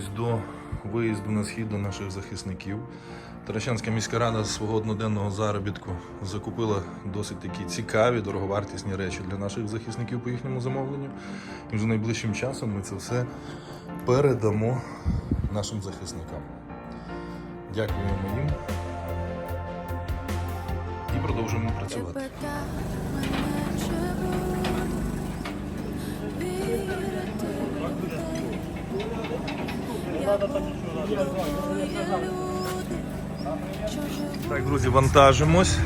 готуємось до виїзду на схід до наших захисників. Таращанська міська рада з свого одноденного заробітку закупила досить такі цікаві, дороговартісні речі для наших захисників по їхньому замовленню. І вже найближчим часом ми це все передамо нашим захисникам. Дякуємо їм і продовжуємо працювати. Так, друзі, вантажимось.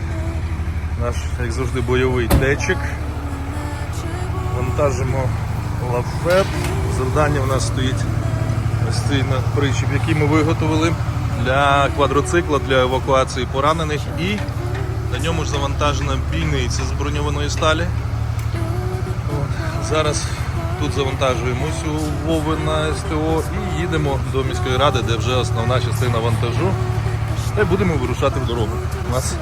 Наш, як завжди, бойовий течик. Вантажимо лафет. Завдання у нас стоїть ось цей причіп, який ми виготовили для квадроцикла, для евакуації поранених. І на ньому ж завантажена бійниця з броньованої сталі. От. Зараз тут завантажуємось у Вови на СТО і їдемо до міської ради, де вже основна частина вантажу. Та й будемо вирушати в дорогу. У нас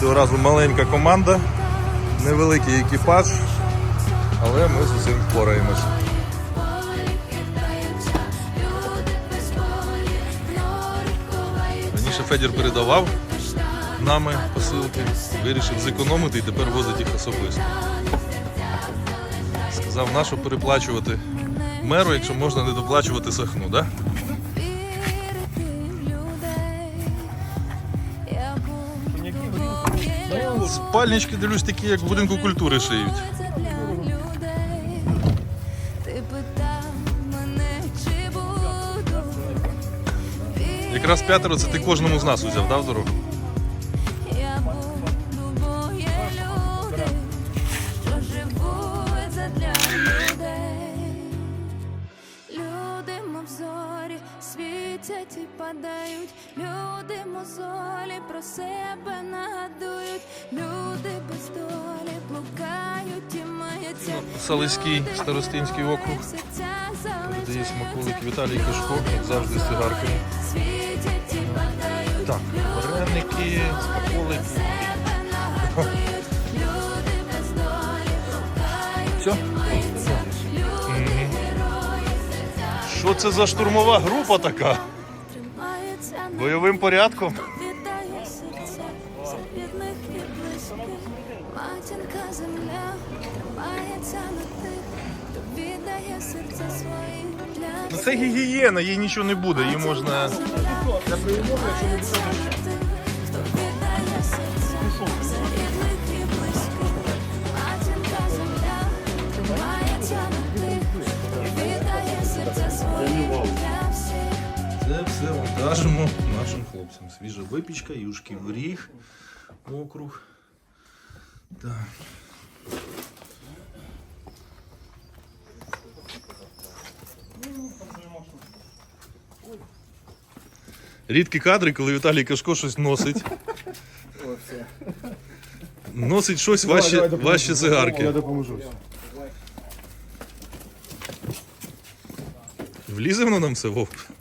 цього разу маленька команда, невеликий екіпаж, але ми з усім впораємось. Раніше Федір передавав нами посилки, вирішив зекономити і тепер возить їх особисто. Сказав, нащо переплачувати меру, якщо можна не доплачувати сахну, да? Я буду, є Ну, спальнички дивлюсь такі, як в будинку культури шиють. Якраз п'ятеро це ти кожному з нас узяв, да, в дорогу? Світять падають, люди мозолі про себе нагадують, люди без долі блукають і маяться. Салиський старостинський округ. серцях смаколик Віталій Кишко, як завжди з падають, Так, вареники, смаколики. Все? Що це за штурмова група така? Бойовим порядком? віддає серця за рідних і близьких. Матінка земля тримається на тих, хто віддає серця свої для це гігієна, їй нічого не буде, її можна. Це вантажимо нашим хлопцям. Свіжа випічка, юшків ріг, округ. Так. Рідкі кадри, коли Віталій Кашко щось носить. Носить щось ваші, ваші цигарки. Я допоможу. Влізе воно нам все вовк?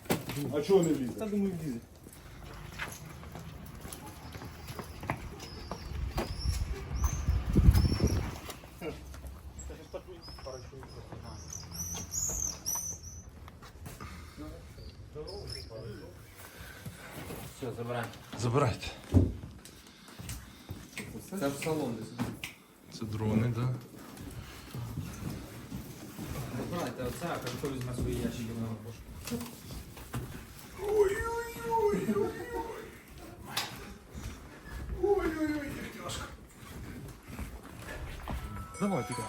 Чого не влізе? Та думаю, влізе. Все, забирай. Забирайте. Це в салон десь. Це дрони, так? Да? Забирайте оце, а кажу, візьме свої ящики на бошку. Давай, туди.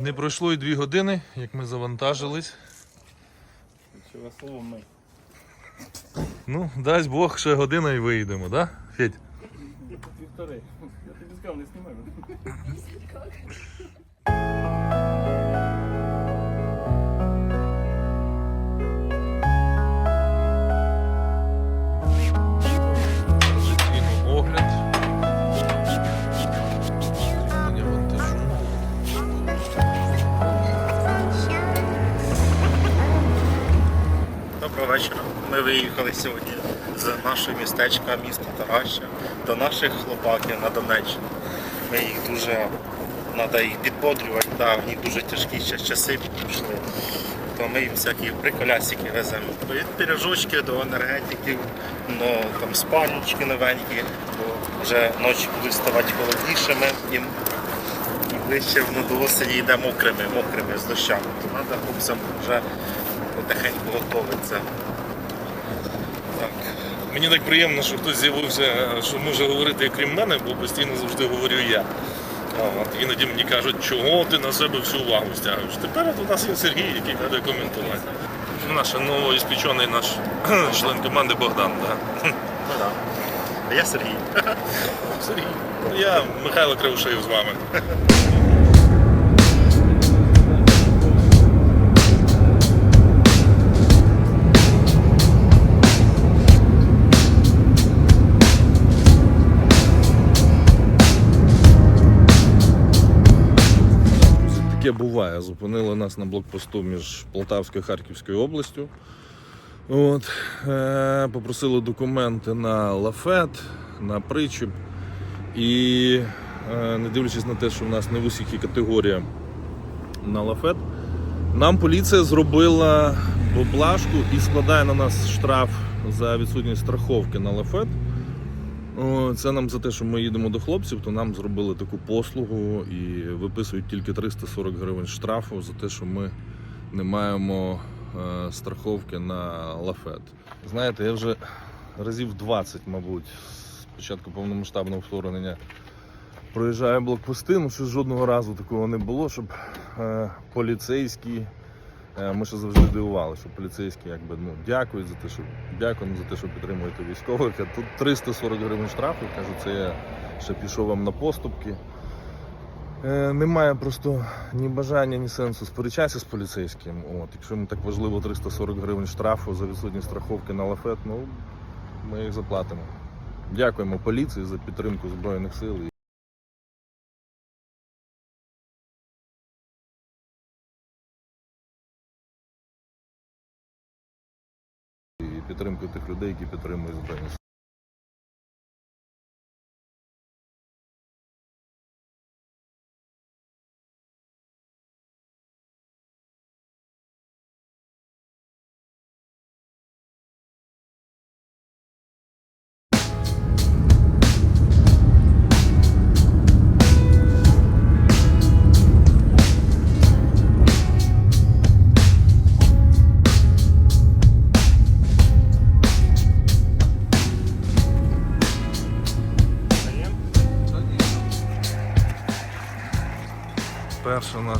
Не пройшло і дві години, як ми завантажились. Чого слово ми? Ну, дасть Бог, ще година і виїдемо, да? Федь? Півтори. Я тобі сказав, не знімай. Вечора. Ми виїхали сьогодні з нашого містечка, міста Тараща, до наших хлопаків на Донеччину. Ми їх дуже треба їх підбодрювати, да, в них дуже тяжкі часи пішли. то ми їм всякі приколясики веземо. Від пірожочки до енергетиків, ну, там спальнички новенькі, бо вже ночі будуть ставати холоднішими. І ближче до осені йде мокрими, мокрими з дощами. То треба хлопцям вже потихеньку готуватися. Мені так приємно, що хтось з'явився, що може говорити крім мене, бо постійно завжди говорю я. От, іноді мені кажуть, чого ти на себе всю увагу стягуєш. Тепер от у нас є Сергій, який буде коментувати. Наш новоіспечений наш член команди Богдан. Ну, да. А я Сергій. Сергій. Я Михайло Кривошеєв з вами. Таке буває. Зупинили нас на блокпосту між Полтавською і Харківською областю. От, е, попросили документи на лафет, на причіп. І е, не дивлячись на те, що в нас не в усіх категорія на лафет, нам поліція зробила поблажку і складає на нас штраф за відсутність страховки на лафет. Це нам за те, що ми їдемо до хлопців, то нам зробили таку послугу і виписують тільки 340 гривень штрафу за те, що ми не маємо е, страховки на лафет. Знаєте, я вже разів 20, мабуть, з початку повномасштабного вторгнення проїжджаю блокпости, ну що жодного разу такого не було, щоб е, поліцейські. Е, Ми ще завжди дивували, що поліцейські якби ну дякують за те, що дякуємо за те, що підтримуєте військових. А тут 340 гривень штрафу. Кажу, це я ще пішов вам на поступки. Е, немає просто ні бажання, ні сенсу сперечатися з поліцейським. От, якщо їм так важливо 340 гривень штрафу за відсутність страховки на лафет, ну ми їх заплатимо. Дякуємо поліції за підтримку Збройних сил. Підтримку тих людей, які підтримують Збройні.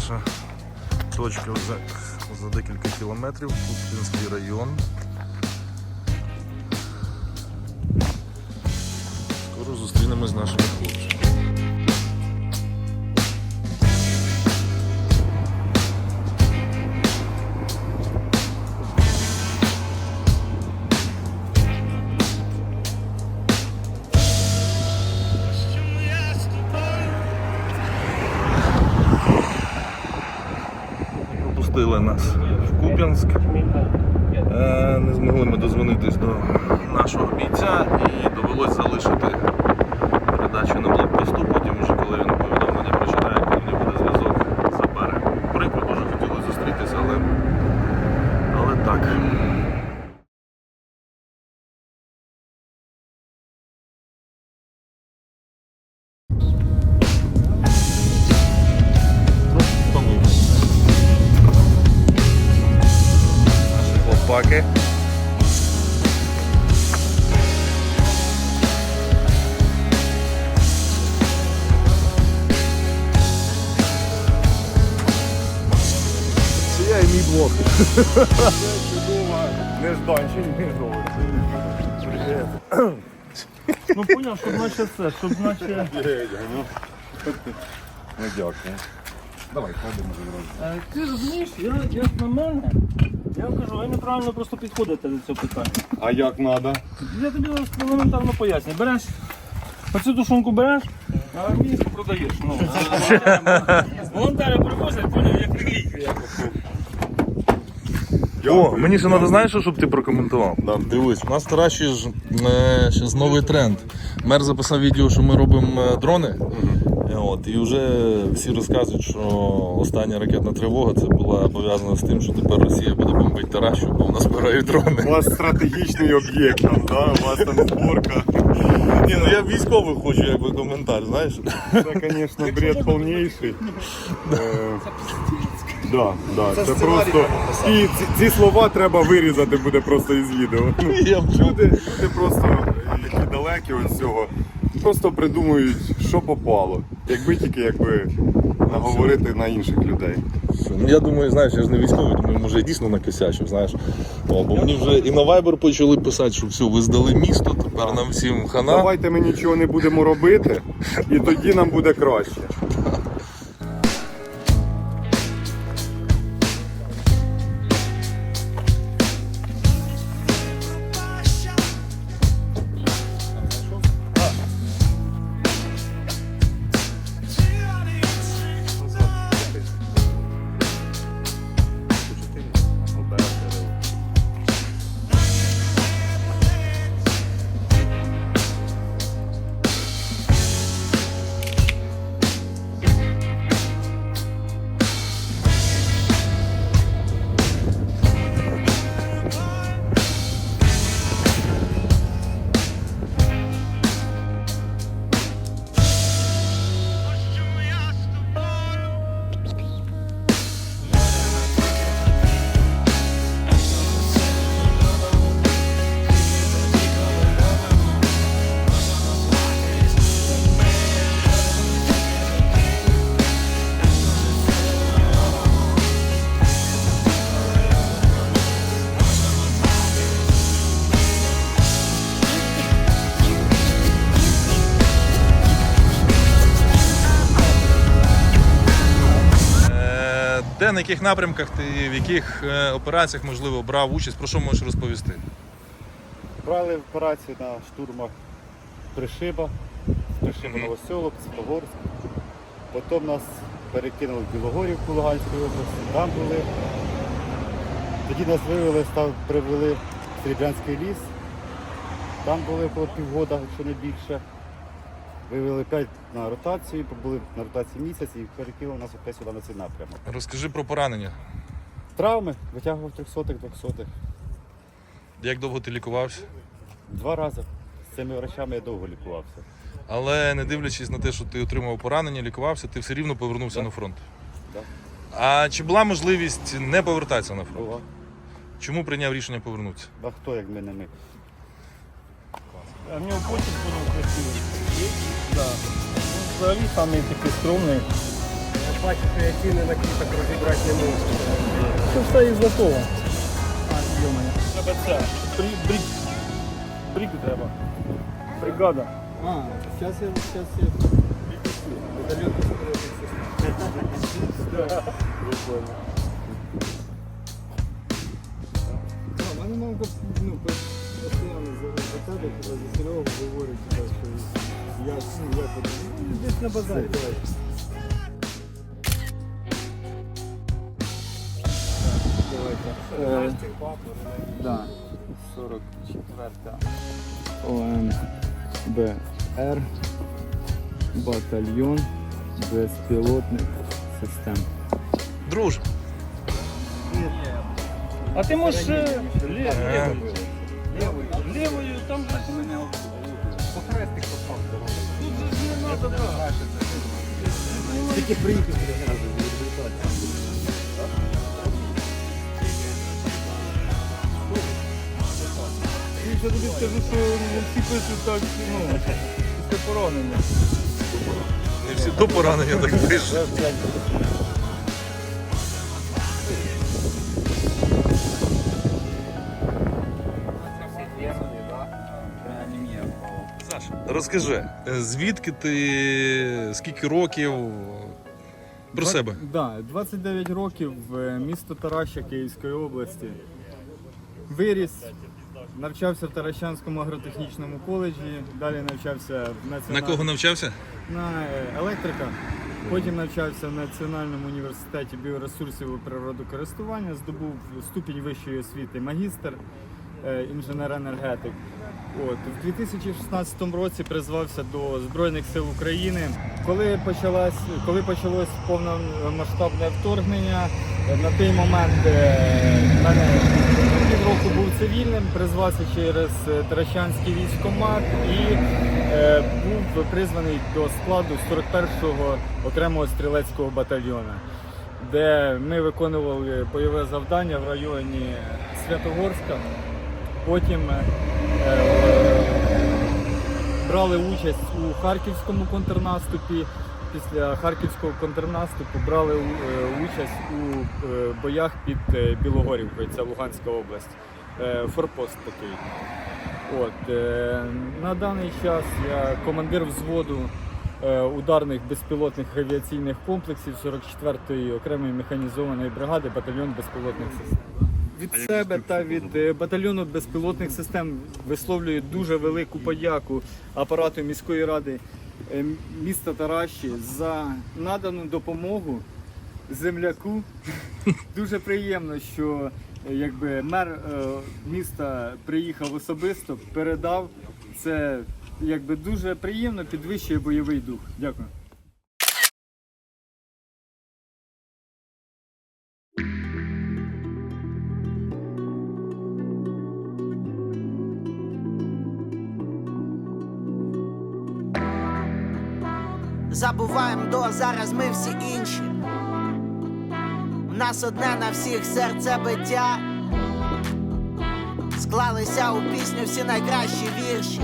Наша точка вже за декілька кілометрів, Купінський район. Скоро зустрінемось з нашими хлопцями. Нас в Куп'янськ. Е, Не змогли ми дозвонитись до нашого бійця і довелось залишити Ну поняв, щоб наче це, щоб наче. Ну дякую. Давай, кладемо зразу. Е, Ти розумієш, я, як на мене, я кажу, ви неправильно просто підходите до цього питання. А як треба? Я тобі зараз елементарно поясню. Береш, оцю тушонку береш, а армійську продаєш. Ну, волонтери привозять, поняв, як реліквію. О, мені ще треба, знаєш, що, щоб ти прокоментував? Да. Дивись, у нас Тараші ж е, щас новий тренд. Мер записав відео, що ми робимо е, дрони. Е, От, і вже всі розказують, що остання ракетна тривога це була пов'язана з тим, що тепер Росія буде бомбити Таращу, бо в нас збирають У вас стратегічний об'єкт там, да? у вас там зборка. Ні, ну я військових хочу якби коментар, знаєш. Це, звісно, бред повніший. Е, Да, да, це просто. І ці, ці слова треба вирізати буде просто із відео. Ну, Я б. Люди, люди просто, які далекі від цього, просто придумують, що попало. Якби тільки якби наговорити на інших людей. Ну я думаю, знаєш, я ж не військовий, думаю, може я дійсно накосячив, знаєш. О, бо мені вже і на Viber почали писати, що все, ви здали місто, тепер нам всім хана. Давайте ми нічого не будемо робити, і тоді нам буде краще. На яких напрямках ти, в яких е, операціях, можливо, брав участь, про що можеш розповісти? Брали операцію на штурмах Пришиба, Пришиба. Новоселок, Світлогорськ. Потім нас перекинули в Білогорівку Луганської області, там були. Тоді нас вивели, став, привели в Серебрянський ліс. Там були по півгода, якщо не більше. Вивели опять на ротацію, побули на ротації місяць і перекинули нас опять сюди на цей напрямок. Розкажи про поранення. Травми витягував 300-х, 200-х. Як довго ти лікувався? Два рази. З цими врачами я довго лікувався. Але не дивлячись на те, що ти отримав поранення, лікувався, ти все рівно повернувся Да. на фронт. Да. А чи була можливість не повертатися на фронт? Була. Чому прийняв рішення повернутися? А хто як ми не ми? А в нього був красивий. Да. Ну, взагалі самий такий скромний. Я бачу, що я ціни на квіток розібрати не можу. Це все із готово. А, йомає. Треба це. Брик. Брик треба. Бригада. А, зараз я, зараз я. У мене мамка ну, постійно за, тебе, за Серегу говорить, типа, що я, ну, як от, ну, десь на базарі. Давайте. Да. 44 ОМБР батальйон безпілотних систем. Друже, А ти можеш е, лє- Е. лівою. Лівою, там же ж Тут же ж не надо, да. Тільки приїхав Я тобі скажу, що всі пишуть так, ну, після поранення. не всі до поранення так пишуть. Саша, розкажи, е, звідки ти, скільки років про себе? Да, 29 років, е, місто Тараща Київської області. Виріс, навчався в Таращанському агротехнічному коледжі, далі навчався в На кого навчався? на е, електрика. Потім навчався в Національному університеті біоресурсів і природокористування, здобув ступінь вищої освіти магістр. Е, інженер-енергетик. От, в 2016 році призвався до Збройних сил України. Коли почалось, коли почалось повномасштабне вторгнення, на той момент е, мене півроку був цивільним, призвався через е, Таращанський військкомат і е, був призваний до складу 41-го окремого стрілецького батальйону, де ми виконували бойове завдання в районі Святогорська. Потім е, е, брали участь у харківському контрнаступі. Після харківського контрнаступу брали е, участь у боях під Білогорівкою, це Луганська область. Форпост такий. От, на даний час я командир взводу ударних безпілотних авіаційних комплексів 44-ї окремої механізованої бригади батальйон безпілотних систем. Від себе та від е, батальйону безпілотних систем висловлюю дуже велику подяку апарату міської ради е, міста Тараші за надану допомогу земляку. Дуже приємно, що е, якби мер міста приїхав особисто, передав це. Якби дуже приємно підвищує бойовий дух. Дякую. Забуваємо до зараз ми всі інші. У нас одне на всіх серце биття. Склалися у пісню всі найкращі вірші.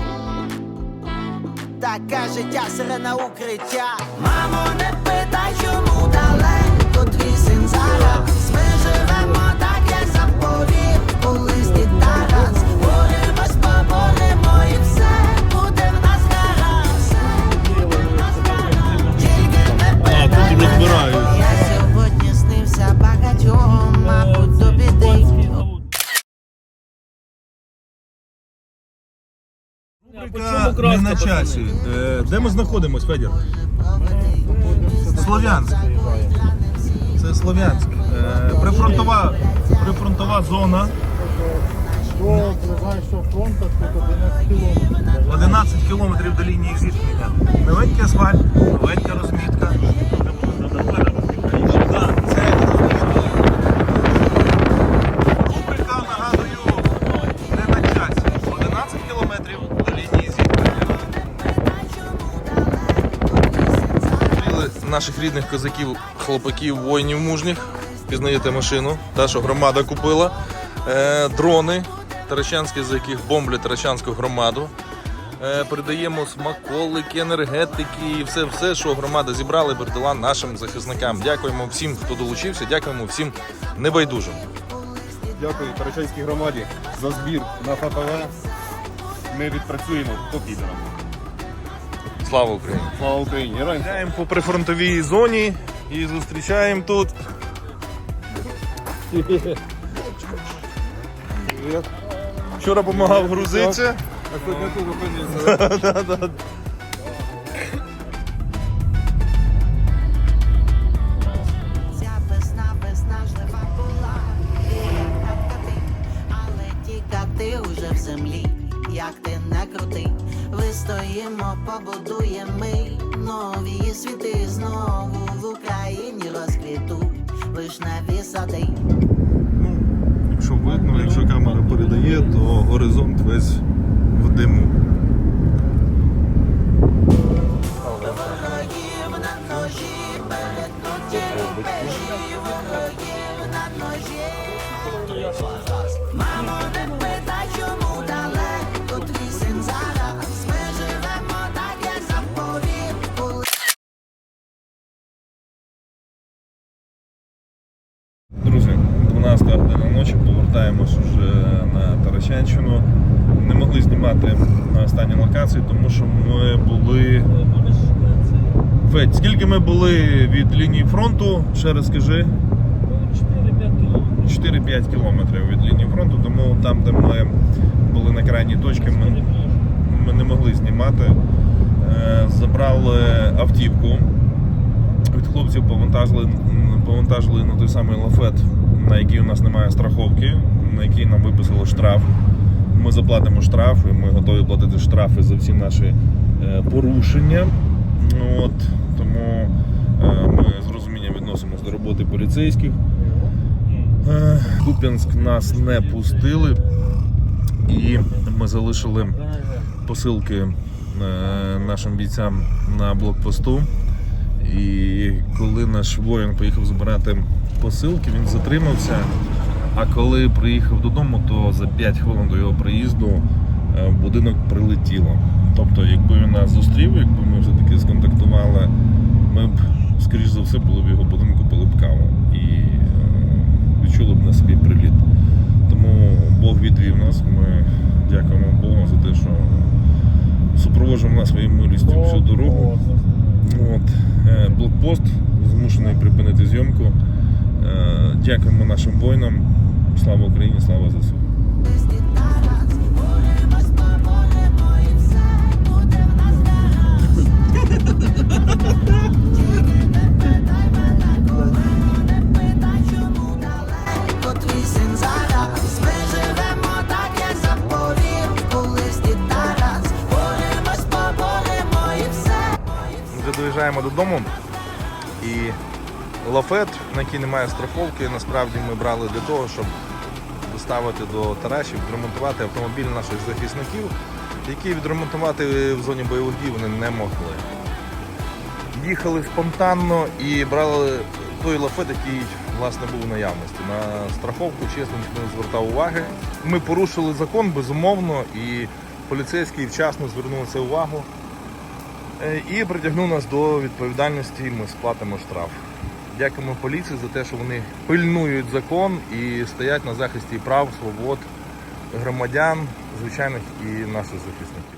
Таке життя сирена укриття. Мамо, не питай, чому далеко твій син зараз. Рубрика не на часі. Е, Де ми знаходимось, Федір? Слов'янськ. Це Слов'янськ. Е, Прифронтова, прифронтова зона. До ближайшого фронту тут 11 кілометрів. 11 кілометрів до лінії зіткнення. Новенький асфальт, новенька розмітка. Наших рідних козаків, хлопаків, воїнів мужніх. Пізнаєте машину, та, що громада купила. Е, дрони Таращанські, за яких бомблять Таращанську громаду. Е, передаємо смаколики, енергетики і все, все, що громада зібрала, і передала нашим захисникам. Дякуємо всім, хто долучився, дякуємо всім небайдужим. Дякую Тарачанській громаді за збір на ФПВ. Ми відпрацюємо по підерам. Слава Україні! Слава Україні! Героям по прифронтовій зоні і зустрічаємо тут. Вчора допомагав грузитися. А сьогодні тут зупинився. Вистоїмо, побудуємо ми нові світи знову в Україні розквітуть вишневі сади. Ну, якщо видно, якщо камера передає, то горизонт весь в диму. Година повертаємось вже на Таращанщину. Не могли знімати на останній локації, тому що ми були. Федь, скільки ми були від лінії фронту? Ще раз скажи. 4-5 кілометрів від лінії фронту, тому там, де ми були на крайній точці, ми, ми не могли знімати. Е, Забрали автівку від хлопців повантажили, повантажили на той самий лафет, на який у нас немає страховки, на який нам виписали штраф. ми заплатимо штраф, і ми готові платити штрафи за всі наші е, порушення. От, тому е, ми з розумінням відносимося до роботи поліцейських. Е, Куп'янськ нас не пустили, і ми залишили посилки нашим бійцям на блокпосту. І коли наш воїн поїхав збирати посилки, він затримався. А коли приїхав додому, то за 5 хвилин до його приїзду е, в будинок прилетіло. Тобто, якби він нас зустрів, якби ми все-таки сконтактували, ми б, скоріш за все, були в його будинку пили б каву і е, відчули б на собі приліт. Тому Бог відвів нас. Ми дякуємо Богу за те, що супроводжував нас своєю милістю всю дорогу. От, е, блокпост змушений припинити зйомку. Е, Дякуємо нашим воїнам. Слава Україні, слава ЗСУ. Вже доїжджаємо додому. І лафет, на який немає страховки, насправді ми брали для того, щоб доставити до Тарашів, відремонтувати автомобіль наших захисників, які відремонтувати в зоні бойових дій вони не могли. Їхали спонтанно і брали той лафет, який власне був в наявності. На страховку, чесно, не звертав уваги. Ми порушили закон, безумовно, і поліцейський вчасно звернув це увагу. Е, і притягнув нас до відповідальності. Ми сплатимо штраф. Дякуємо поліції за те, що вони пильнують закон і стоять на захисті прав, свобод громадян, звичайних і наших захисників.